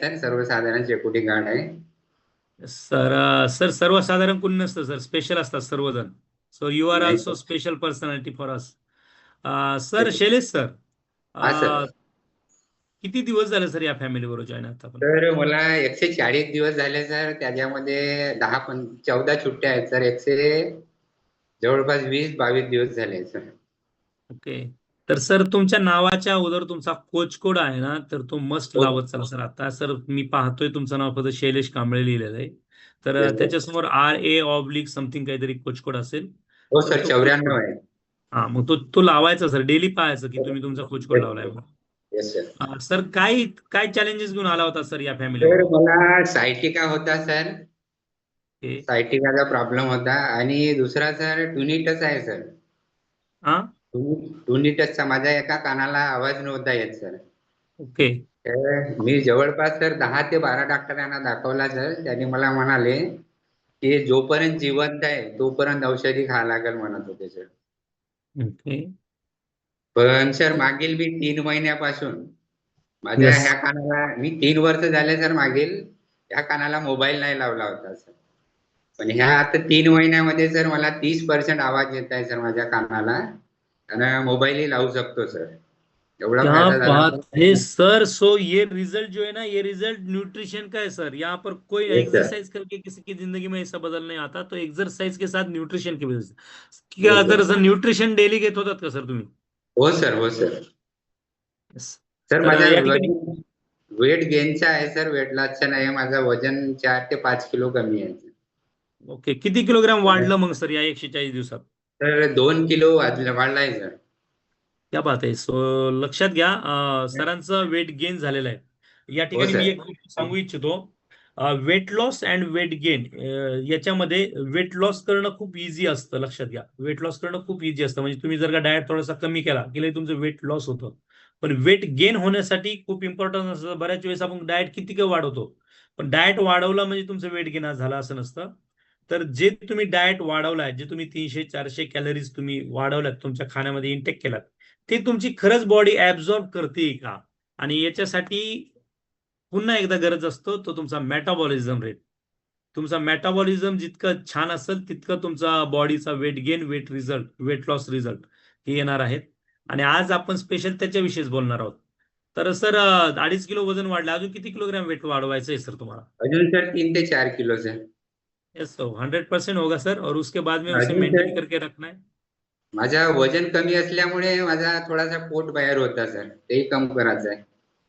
Sir सर्वसाधारण security guard आहे. Sir sir सर्वसाधारण कोणी नसतं सर स्पेशल असतात सर्वजण. So you are also. Special personality for us sir Shailesh sir हा. किती दिवस झाले सर या फॅमिली बरोबर जॉईन आहात आपण? तर मला एकशे चाळीस दिवस झाले सर त्याच्यामध्ये दहा पण चौदा सुट्ट्या आहेत सर एकशे जवळपास वीस बावीस दिवस झाले सर. ओके तर सर तुमच्या नावाच्या अगोदर तुमचा कोच कोड आहे ना तर तो मस्ट हो. लावत चला सर. आता सर मी पाहतोय तुमचं नाव फक्त शैलेश कांबळे लिहिलेलं आहे. तर Yes, sir. त्याच्यासमोर आर ए ऑब्लिक समथिंग काहीतरी कोच कोड असेल. हो सर चौऱ्याण्णव आहे. हा मग तो तो लावायचा सर. डेली पाहायचं की तुम्ही तुमचा कोच कोड लावलाय म्हणून. सर काय काय चॅलेंजेस घेऊन आला होता सर या फॅमिली मला सायटिका होता सर. सायटिकाचा प्रॉब्लेम होता. आणि दुसरा सर टुनिटस आहे सर. हा? टुनिटसचा माझ्या एका कानाला आवाज नव्हता येत सर. ओके. तर मी जवळपास सर दहा ते बारा डॉक्टरांना दाखवला सर. त्यांनी मला म्हणाले की जोपर्यंत जिवंत आहे तोपर्यंत औषधी खा लागेल म्हणत होते सर. ओके. पण सर मागील मी तीन महिन्यापासून माझ्या. ह्या कानाला मी तीन वर्ष झाले सर मागील. ह्या कानाला मोबाईल नाही लावला होता सर. पण ह्या आता तीन महिन्यामध्ये सर मला तीस पर्सेंट आवाज येत आहे सर माझ्या कानाला. मोबाईलही लावू शकतो सर. एवढा क्या फायदा झाला. बात सर. है सर. सो ये रिजल्ट जो है ना ये रिजल्ट न्यूट्रिशन का है सर? यहाँ पर कोई Yes, sir. एक्सरसाइज करके किसी की जिंदगी में ऐसा बदल नहीं आता तो एक्सरसाइज के साथ न्यूट्रिशन की वजह से। क्या Yes, sir. अगर सर न्यूट्रिशन डेली घेत होतात का सर तुम्ही? हो सर हो सर. Yes. सर तर माझा या ठिकाणी- वेट गेनचा आहे सर. वेट लॉसचा नाही माझं वजन चार ते पाच किलो कमी आहे. ओके किती किलोग्राम वाढलं मग सर या एकशे चाळीस दिवसात? तर दोन किलो वाढलं वाढलाय सर क्या बात आहे. सो लक्षात घ्या अं, सरांचं वेट गेन झालेलं आहे. या ठिकाणी sir. मी एक गोष्ट सांगू इच्छितो. Weight loss and weight gain याच्यामध्ये वेट लॉस करणं खूप इझी असतं लक्षात घ्या. वेट लॉस करणं खूप इझी असतं. म्हणजे तुम्ही जर का डाएट थोडासा कमी केला की तुमचं वेट लॉस होतं. पण वेट गेन होण्यासाठी खूप इम्पॉर्टंट असतं. बऱ्याच वेळेस आपण डाएट किती काय वाढवतो? पण डाएट वाढवला म्हणजे तुमचं वेट गेन झालं असं नसतं. तर जे तुम्ही डाएट वाढवलाय जे तुम्ही तीनशे चारशे कॅलरीज तुम्ही वाढवल्यात तुमच्या खाण्यामध्ये इंटेक केलात ते तुमची खरंच बॉडी ऍब्झॉर्ब करते का? आणि याच्यासाठी पुन्हा एकदा गरज असतो तो तुमचा मेटाबॉलिझम रेट तुमचा मेटाबॉलिझम जितकं छान असेल तितकं तुमचा बॉडीचा weight gain weight result weight loss result हे येणार आहेत. आणि आज आपण स्पेशल त्याच्याविषयीच बोलणार आहोत. तर सर अडीच किलो वजन वाढलं. अजून किती किलोग्राम वेट वाढवायचं आहे सर तुम्हाला? अजून सर तीन ते चार kilo sir yes sir hundred percent होगा सर और उसके बाद में उसे मेंटेन करके रखना है। माझा वजन कमी असल्यामुळे माझा थोडासा पोट बाहेर होता सर तेही कम करायचं आहे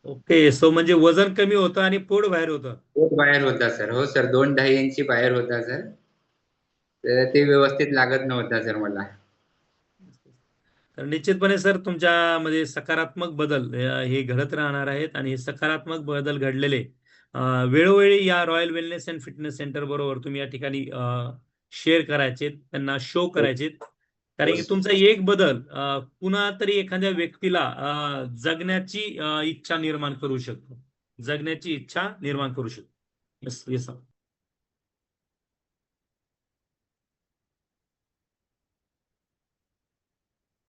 ओके सो म्हणजे वजन कमी होतं आणि पोट बाहेर होतं. पोट बाहेर होता सर हो सर दोन ढाई इंची बाहेर होता सर तर ते व्यवस्थित लागत नव्हता सर मला. तर निश्चितपणे सर तुमच्यामध्ये सकारात्मक बदल अ, हे घडत राहणार आहेत आणि हे सकारात्मक बदल घडलेले वेळोवेळी या royal wellness and fitness centre बरोबर तुम्ही या ठिकाणी शेअर करायचे त्यांना शो करायचे कारण की तुमचा एक बदल पुन्हा तरी एखाद्या व्यक्तीला जगण्याची इच्छा निर्माण करू शकतो. जगण्याची इच्छा निर्माण करू शकतो. Yes yes